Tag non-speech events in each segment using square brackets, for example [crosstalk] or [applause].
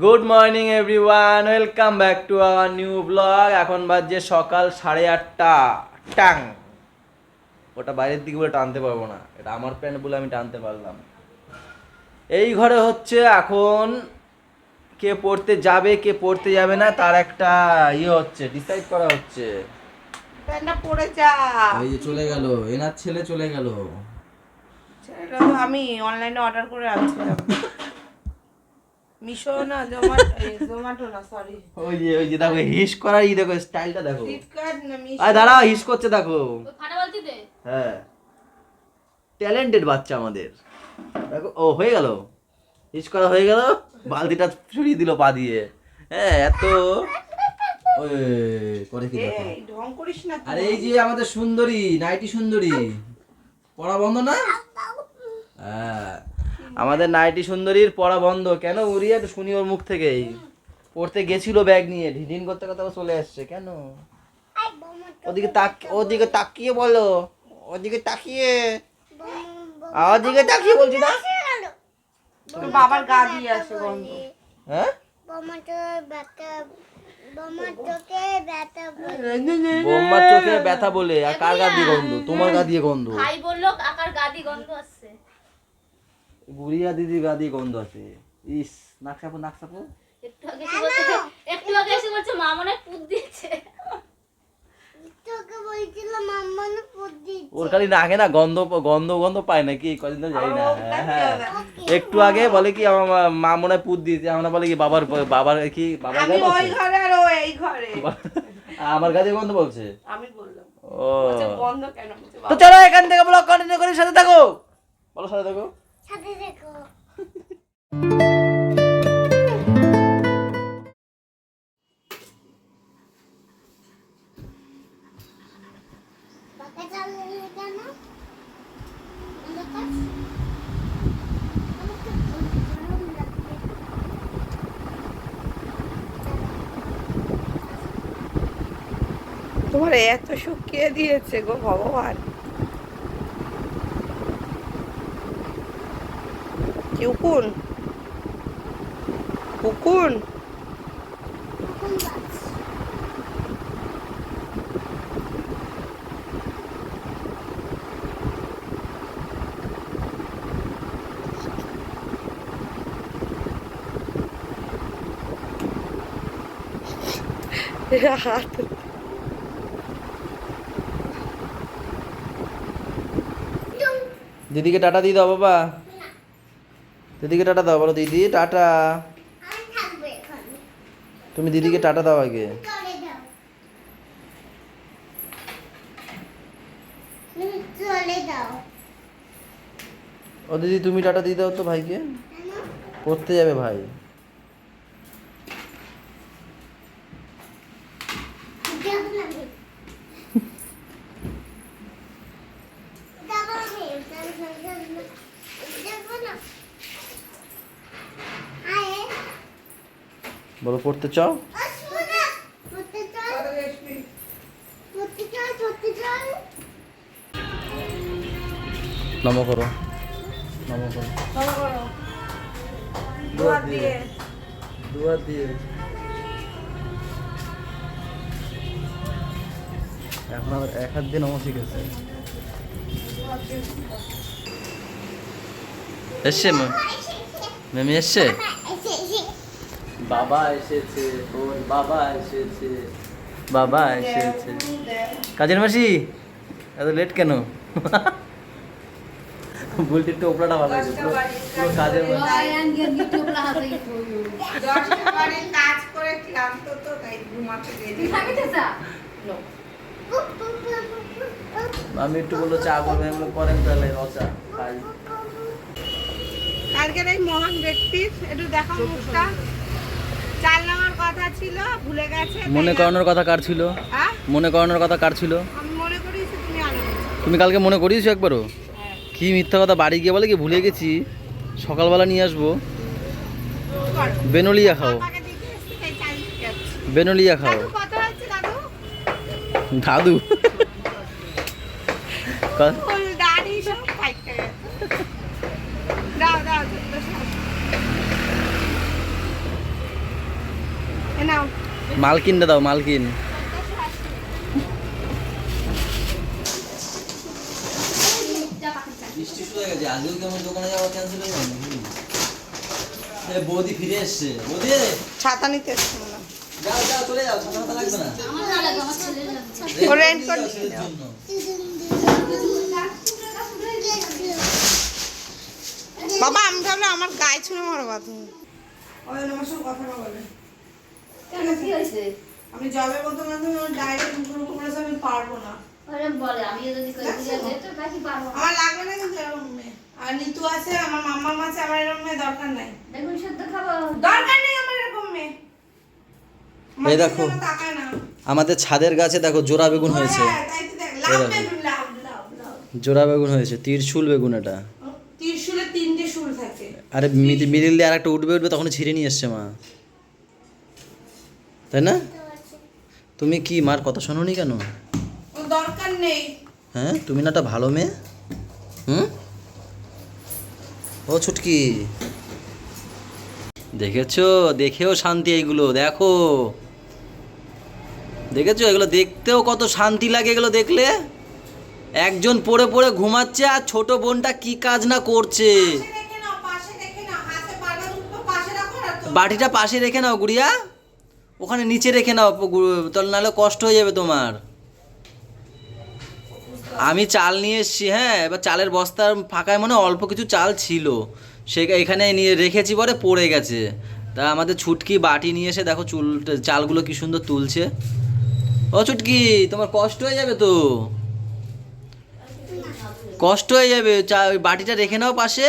Good morning everyone welcome back to our new blog এখন বাজছে সকাল সাড়ে আটটা। টাং। ওটা বাইরের দিকে বলে টানতে পারব না। এটা আমার প্যান্ট বলে আমি টানতে পারলাম। এই ঘরে হচ্ছে এখন কে পড়তে যাবে কে পড়তে যাবে না তার একটা ইয়ে হচ্ছে ডিসাইড করা হচ্ছে। যা। এই যে চলে গেল। এনার ছেলে চলে গেল। আমি অনলাইনে অর্ডার করে আনছিলাম। মিশো না জোম্যাটো জোম্যাটো না সরি ওই যে ওই যে দেখো হিস করার ই দেখো স্টাইলটা দেখো। ফ্লিপকার্ট না মিশো? আরে দাঁড়াও হিস করছে দেখো। হ্যাঁ। ট্যালেন্টেড বাচ্চা আমাদের। দেখো ও হয়ে গেল। হিস করা হয়ে গেল বালতিটা ছুড়িয়ে দিল পা দিয়ে। হ্যাঁ এত। ওই করে কি দেখো? ঢং করিস না তুই। আর এই যে আমাদের সুন্দরী নাইটি সুন্দরী। পড়া বন্ধ না? হ্যাঁ। আমাদের নাইটি সুন্দরীর পড়া বন্ধ। কেন উড়িয়ে? একটু শুনি ওর মুখ থেকেই। পড়তে গেছিল ব্যাগ নিয়ে। ঢিঢিন করতে করতে আবার চলে আসছে কেন? ওদিকে তাক ওদিকে তাকিয়ে বলো। ওদিকে তাকিয়ে। আর ওদিকে তাকিয়ে বলছি না। বাবার গা দিয়ে আসে গন্ধ। হ্যাঁ? বোম্মার চোখে ব্যথা বলে। আর কার গা দিয়ে গন্ধ? তোমার গা দিয়ে গন্ধ? ভাই বলল কাকার গাদি গন্ধ আসছে। বুড়িয়া দিদি গা দিয়ে গন্ধ আছে। ইস নাক চাপো নাক চাপো একটু আগে এসে বলছে একটু আগে এসে বলছে মা মনে পুত দিয়েছে। ওর খালি নাকে না গন্ধ গন্ধ গন্ধ পায় নাকি? কদিন তো যাই না। হ্যাঁ, হ্যাঁ। একটু আগে বলে কি আমার মা- মা মনে হয় পুত দিয়েছে। আমরা বলে কি বাবার বাবার কি বাবার ওই ঘরে আর ও এই ঘরে। [laughs] আমার কাছে গন্ধ বলছে? আমি বললাম। ও। গন্ধ কেন তো চলো এখান থেকে ব্লগ কন্টিনিউ করি সাথে থাকো। বলো সাথে থাকো। তোমার এত শুকিয়ে দিয়েছে গো ভগবান কি উকুন উকুন হাত দিদিকে টাটা দিয়ে দাও বাবা দিদিকে টাটা দাও, বলো দিদি, টাটা। তুমি দিদিকে টাটা দাও আগে। ও দিদি, তুমি টাটা দিয়ে দাও তো ভাইকে। করতে যাবে ভাই যাব না আমি। যাব আমি। যাব না। আয়ে। বলো পড়তে চাও। নম করো। নম করো। দিয়ে। দিয়ে। এখন আবার এক হাত দিয়ে নম শিখেছে। এসছে মেমি এসছে? এসে, এসে। বাবা এসেছে ওর বাবা এসেছে বাবা এসেছে। কাজের মাসি, এত লেট কেন? বুলটির টোপলাটা ভালো হয়েছে, পুরো কাজের। আমি একটু বলল চা করবেন আমি করেন তাহলে, রচা, খাই। আজকের এই মহান ব্যক্তির একটু দেখো মুখটা। চাল নেওয়ার কথা ছিল ভুলে গেছে মনে করানোর কথা কার ছিল? হ্যাঁ? মনে করানোর কথা কার ছিল? মনে করিয়েছি তুমি তুমি কালকে মনে করিয়েছো একবারও? হ্যাঁ। কি মিথ্যা কথা বাড়ি গিয়ে বলে কি ভুলে গেছি? সকালবেলা নিয়ে আসব। বেনলিয়া খাও। বেনলিয়া খাও। দাদু দাও দাও দুটো শাক। এ নাও মালকিনটা দাও মালকিন বৃষ্টি শুরু হয়ে গেছে আজকেও কি আমার দোকানে যাওয়া ক্যান্সেল হয়ে যাবে এ বৌদি ফিরে এসছে। বৌদি! ছাতা নিতে এসছি যাও যাও চলে যাও ছাতা মাথা লাগবে না? আমার না লাগে আমার ছেলের লাগবে ও raincoat ছেলের জন্য। বাবা আমি ভাবলাম আমার গায়ে ছুঁড়ে মারবা তুমি। ওই আমার সঙ্গে কথা না বলে। কেন কি হয়েছে? আমি জবে বলতে ডাইরেক্ট করেছ আমি পারব না। ওরে বলে আমি যদি তো বাকি পারব আমার লাগবে না কিন্তু এরকম মেয়ে। আর নিতু আছে আমার মাম্মা আছে আমার এরকম মেয়ে দরকার নাই। বেগুন সেদ্ধ খাব দরকার নেই আমার এরকম মেয়ে। এই দেখো। আমাদের ছাদের গাছে দেখো জোড়া বেগুন হয়েছে। হ্যাঁ, লাভ জোড়া বেগুন হয়েছে তীরশুল বেগুন এটা। ত্রিশুলে তিনটে শুল থাকে। আরে মিডি- মিডিল দিয়ে আর একটা উঠবে উঠবে তখন ছিঁড়ে নিয়ে এসছে মা। তাই না? তুমি কি মার কথা শোনোনি কেন? দরকার নেই। হ্যাঁ? তুমি না একটা ভালো মেয়ে? হুম? ও ছুটকি। দেখেছ? দেখেও শান্তি এইগুলো দেখো। দেখেছ? এগুলো দেখতেও কত শান্তি লাগে এগুলো দেখলে। একজন পড়ে পড়ে ঘুমাচ্ছে আর ছোট বোনটা কি কাজ না করছে। বাটিটা পাশে রেখে নাও গুড়িয়া। ওখানে নিচে রেখে নাও তাহলে নাহলে কষ্ট হয়ে যাবে তোমার। আমি চাল নিয়ে এসেছি হ্যাঁ এবার চালের বস্তার ফাঁকায় মনে অল্প কিছু চাল ছিল। সে এখানে নিয়ে রেখেছি পরে পড়ে গেছে। তা আমাদের ছুটকি বাটি নিয়ে এসে দেখো চুল, চালগুলো কি সুন্দর তুলছে। ও ছুটকি, তোমার কষ্ট হয়ে যাবে তো? কষ্ট হয়ে যাবে, চা বাটিটা রেখে নাও পাশে।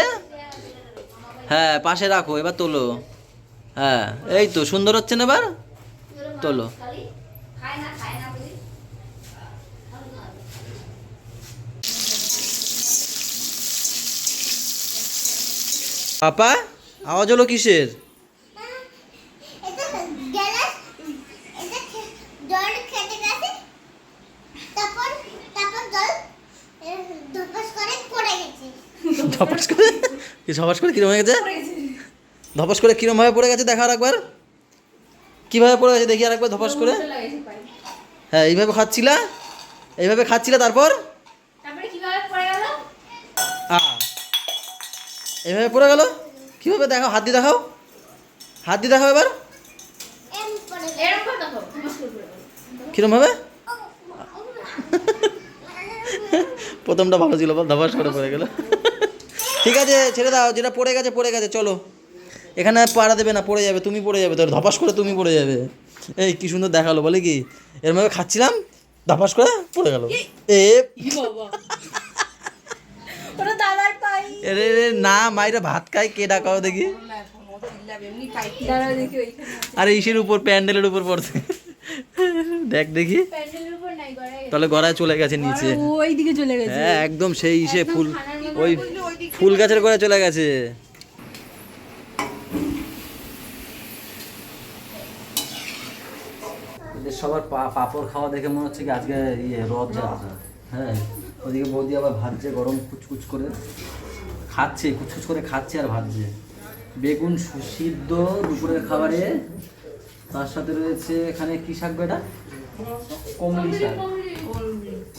হ্যাঁ পাশে রাখো, এবার তোলো। হ্যাঁ এই তো, সুন্দর হচ্ছে না এবার? তোলো। পাপা আওয়াজ হলো কিসের? এটা গ্যালাস এটা খে- জল খেতে গেছে তারপর তারপর জল এ, ধপাস করে? পড়ে ধপাস করে ধপাস করে কিরম হয়ে গেছে? ধপাস করে কিরম ভাবে পড়ে গেছে? দেখা আর একবার। কীভাবে পড়ে গেছে দেখি আর একবার ধপাস করে। হ্যাঁ এইভাবে খাচ্ছিলা? এইভাবে খাচ্ছিলা তারপর? এইভাবে পড়ে গেল? কীভাবে দেখাও? হাত দিয়ে দেখাও। হাত দিয়ে দেখাও এবার। এম পড়ে এরকম করে দেখো মুশকিল করে বলো। কিরম ভাবে প্রথমটা ভালো ছিল ধপাস করে পড়ে গেল। ঠিক আছে ছেড়ে দাও যেটা পড়ে গেছে পড়ে গেছে চলো। এখানে পাড়া দেবে না পড়ে যাবে তুমি পড়ে যাবে তোর ধপাস করে তুমি পড়ে যাবে। এই কি সুন্দর দেখাল বলে কি? এরমভাবে খাচ্ছিলাম ধপাস করে পড়ে গেল। এ না মাইরা ভাত খাই কে ডাকাও দেখি? আরে ইসের উপর প্যান্ডেলের উপর পড়ছে। দেখ দেখি। তাহলে গড়ায় চলে গেছে নিচে। ওই চলে গেছে। হ্যাঁ একদম সেই ইসে ফুল ওই ফুল গাছের গোড়ায় চলে গেছে। সবার পাঁপড় খাওয়া দেখে মনে হচ্ছে কি আজকে ইয়ে রথযাত্রা হ্যাঁ ওদিকে বৌদি আবার ভাজছে গরম কুচকুচ করে। খাচ্ছে কুচকুচ করে খাচ্ছে আর ভাজছে। বেগুন সুসিদ্ধ দুপুরের খাবারে। তার সাথে রয়েছে এখানে কি শাক বেটা? এটা কমলি শাক।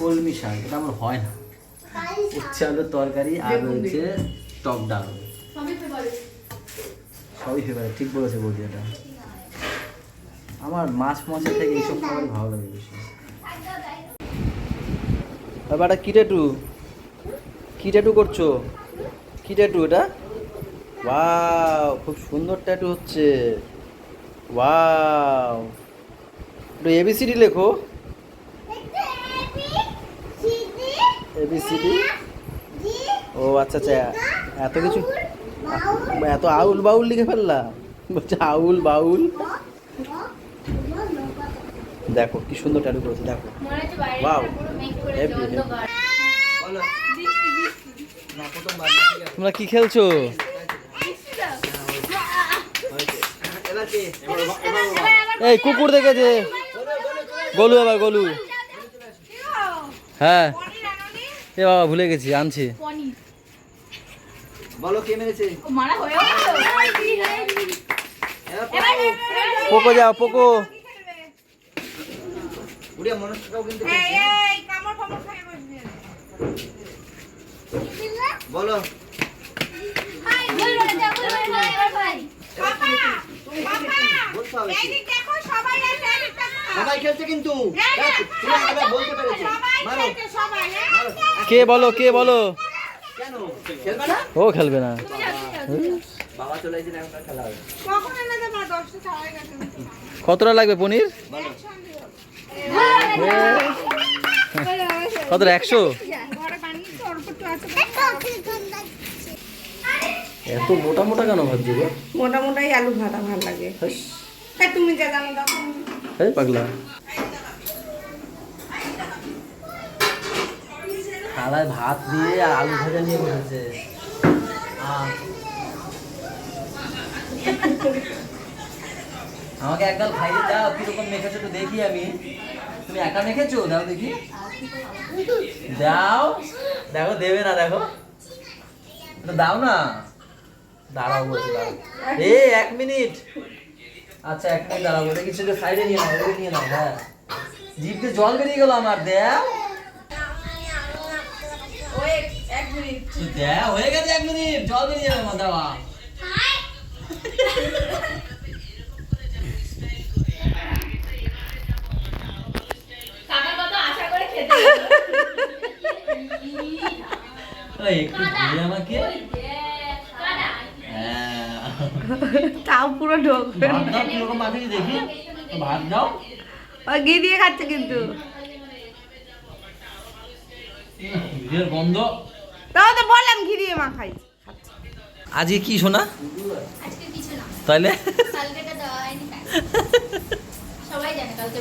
কলমি শাক এটা আমার হয় না। উচ্ছে আলুর তরকারি আর রয়েছে টক ডাল। সবই ফেভারিট ঠিক বলেছে বৌদি এটা। আমার মাছ মাছের থেকে এইসব খাবারই ভালো লাগে বেশি। বাবাটা কি ট্যাটু? কি ট্যাটু করছ? কি ট্যাটু এটা? ওয়াও, খুব সুন্দর ট্যাটু হচ্ছে। ওয়াও। একটু এবিসিডি লেখো। এবিসিডি ও আচ্ছা আচ্ছা। এত কিছু এত আউল বাউল লিখে ফেললাম। বলছে আউল বাউল। দেখো কি সুন্দর ট্যাটু করেছে দেখো। অন্ধকার। তোমরা কি খেলছো? এই কুকুর দেখেছে। গলু আবার গলু। হ্যাঁ। এ বাবা ভুলে গেছি আনছি। বলো কে মেরেছে? মারা হয়ে গেল। এবার পোকো যাও পোকো। মনস্কাও কিন্তু এই, এই, কামড় ফামড় খাইয়ে বসবি না। বলো। সবাই আছে, এই দিক দেখো। সবাই খেলছে কিন্তু। বলতে পেরেছ। মারো। কে বলো কে বলো? খেলবে না? ও খেলবে না। বাবা চলে এসেছে এখন খেলা হবে। কখন এনে দেবো? দশটা ছাড়াই গেছে। কতটা লাগবে পনির? কতটা একশো। এত মোটা মোটা কেন ভাবছ গো? মোটা মোটাই আলু ভাজা ভালো লাগে। তা তুমি যা জানো দেখো এই পাগলা। থালায় ভাত দিয়ে আর আলু ভাজা নিয়ে বসেছে। আহ। আমাকে একগাল খাইয়ে দাও কীরকম মেখেছো তো দেখি আমি। তুমি একা মেখেছো? দাও দেখি। দাও। দেখো দেবে না দেখো। দাও না। দাঁড়াও বলছি দাঁড়াও। এক মিনিট। আচ্ছা এক মিনিট দাঁড়াবো দেখি সেটা সাইডে নিয়ে নাও ওই নিয়ে নাও হ্যাঁ। জিভতে জল বেরিয়ে গেল আমার দেখ। এক মিনিট। দেখ হয়ে গেছে এক মিনিট জল বেরিয়ে যাবে আমার দেওয়া একটু দিয়ে আমাকে? হ্যাঁ। তাও পুরো ঢোকবে মাখিয়ে দেখি? ভাত দাও। ওই ঘি দিয়ে খাচ্ছে কিন্তু। ঘিয়ের গন্ধ। তাও তো বললাম ঘি দিয়ে মাখাই। আজকে কি শোনা তাহলে। সবাই জানে কালকে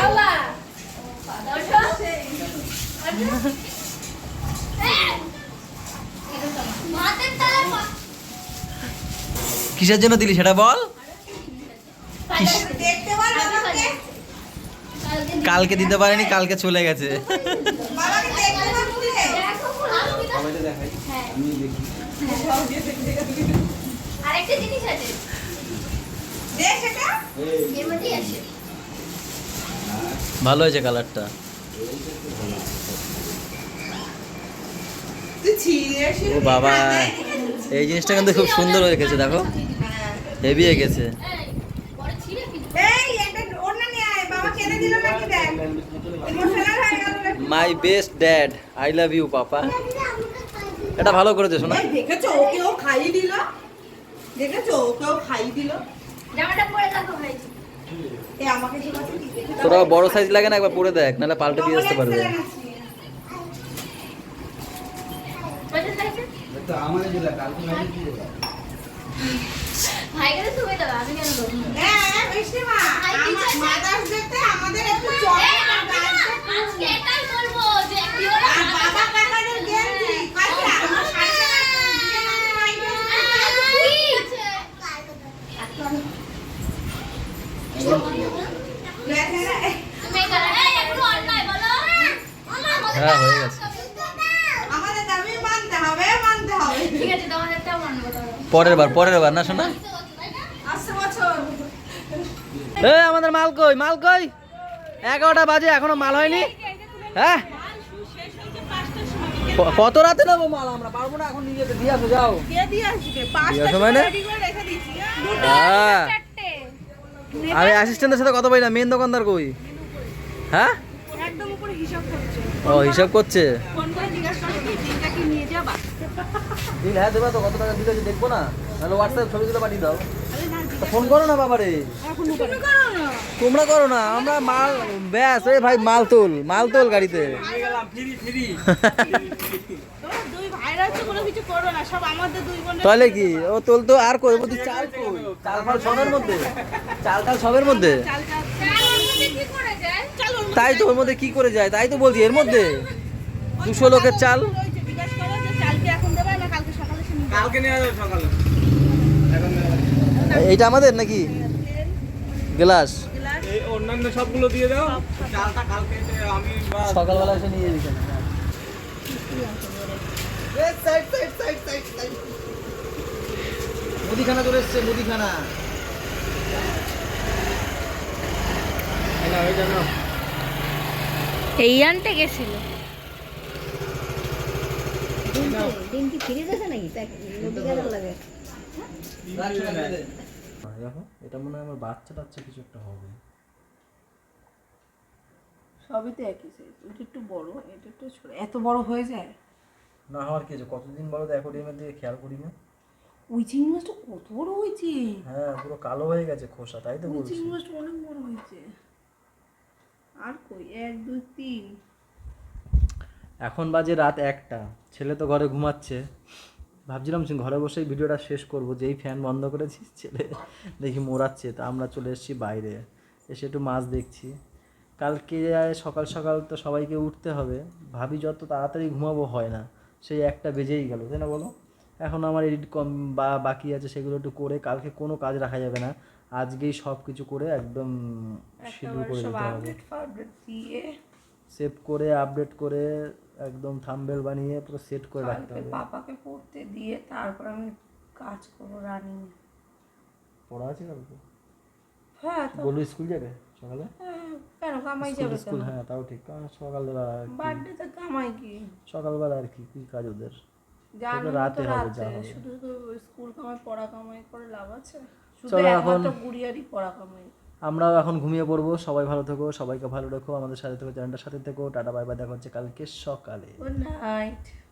আল্লাহ! কিসের জন্য দিলি সেটা বল? কালকে দিতে পারেনি কালকে চলে গেছে। বাবাকে দেখতে পাচ্ছি দেখো, আমি তো-। আরেকটা জিনিস আছে দেখ এটা এর মধ্যেই আছে ভালো হয়েছে কালারটা ও বাবা এই জিনিসটা কিন্তু খুব সুন্দর হয়ে গেছে দেখো। হেভি হয়ে গেছে। এই, পরে ছিঁড়ে ফেলব। এই একটা অন্য নিয়ে আয় বাবা কেনে দিল নাকি দেখ। ইমোশনাল হয়ে গেল নাকি? My best dad I love you পাপা। এটা ভালো করেছে শোনা। দেখেছ ওকেও খাইয়ে দিল। দেখেছ ওকেও খাইয়ে দিল। জামাটা পরে দেখো ভাই। তোরা বড় সাইজ লাগে না একবার পরে দেখ নাহলে পাল্টে দিয়ে আসতে পারবে। গেলে তুমি দেবে আমি কেন দেবো হ্যাঁ মিষ্টি মা আমার ডেতে আমাদের একটু আজকে এটাই বলব যে আর বাবা কাকাদের গেঞ্জি। হ্যাঁ হয়ে গেছে। হবে মানতে হবে। ঠিক আছে তোমাদেরটাও মানবো পরের বার পরের বার না শোনা? আসছে বছর। এ আমাদের মাল কই মাল কই? এগারোটা বাজে এখনও মাল হয়নি। হ্যাঁ? কত রাতে নেব মাল আমরা? পারব না এখন নিয়ে যেতে দিয়ে আসো যাও। কে দিয়ে আসবে পাঁচটা আসো মানে? রেডি করে রেখে দিয়েছি হ্যাঁ আমি অ্যাসিস্ট্যান্টের সাথে কথা বলি না মেন দোকানদার কই? হ্যাঁ? একদম উপরে হিসাব করছে। ও হিসাব করছে? ফোন করে জিজ্ঞাসা করে কি দিনটা কি নিয়ে যাবা বিল হ্যাঁ দেবা তো কত টাকা দিলে দেখব না? তাহলে হোয়াটসঅ্যাপ ছবিগুলো পাঠিয়ে দাও। ফোন করো না বাবারে। তুমি তোমরা করো না আমরা মাল ব্যাস এই ভাই মাল তোল মাল তোল গাড়িতে। তাহলে কি? ও তোল তো আর কই বলছি চাল চাল ফাল সবের মধ্যে? চাল টাল সবের মধ্যে? তাই তো ওর মধ্যে কি করে যায়? তাই তো বলছি এর মধ্যে? দুশো লোকের চাল রয়েছে জিজ্ঞাসা করো যে চাল কি এখন দেবে না কালকে সকালে সে নিয়ে কালকে নিয়ে যাবে সকালে এইটা আমাদের নাকি? গ্লাস? এই অন্যান্য সবগুলো দিয়ে দাও। চালটা কালকে আমি সকালবেলা এসে নিয়ে দিচ্ছেন মুদিখানা চলে এসছে মুদিখানা। এই আনতে গেছিল। ফিরে যাচ্ছে দেখো এটা মনে হয় আমার বাচ্চা টাচ্চা কিছু একটা হবে সবই তো একই সাইজ ওটা একটু বড় এটা একটু ছোট। এত বড় হয়ে যায়? না হওয়ার কি আছে কতদিন দিকে খেয়াল করি না ওই চিংড়ি মাছটা কত বড় হয়েছে? হ্যাঁ পুরো কালো হয়ে গেছে খোসা তাই তো বলছি। চিংড়ি মাছটা অনেক বড় হয়েছে। আর কই? এক দুই তিন। এখন বাজে রাত একটা। ছেলে তো ঘরে ঘুমাচ্ছে। ভাবছিলাম ঘরে বসেই ভিডিওটা শেষ করব যেই ফ্যান বন্ধ করেছি ছেলে দেখি মোড়াচ্ছে তা আমরা চলে এসেছি বাইরে। এসে একটু মাছ দেখছি। কালকে সকাল সকাল তো সবাইকে উঠতে হবে। ভাবি যত তাড়াতাড়ি ঘুমাবো হয় না সেই একটা বেজেই গেল তাই না বলো? এখন আমার এডিট কম বা বাকি আছে সেগুলো একটু করে কালকে কোনো কাজ রাখা যাবে না। আজকেই সব কিছু করে একদম শিডিউল করে দিতে হবে। সেভ করে আপডেট করে একদম থাম্বেল বানিয়ে পুরো সেট করে রাখতে হবে। পাপাকে পড়তে দিয়ে তারপর আমি কাজ করব রানিং পড়া আছে কালকে? হ্যাঁ বলু স্কুল যাবে সকালে? হ্যাঁ, কেন কামাই যাবে স্কুল হ্যাঁ তাও ঠিক। কারণ সকালবেলা বার্থডে তো কামাই কি? সকালবেলা আর কি কি কাজ ওদের? জানো রাতে হবে, যা শুধু স্কুল কামাই পড়া কামাই করে লাভ আছে? শুধু একমাত্র গুড়িয়ারই পড়া কামাই। আমরাও এখন ঘুমিয়ে পড়ব। সবাই ভালো থেকো, সবাইকে ভালো রাখো। আমাদের সাথে থেকো, চ্যানেলটার সাথে থেকো। Tata, bye bye. দেখা হচ্ছে কালকে সকালে। Good night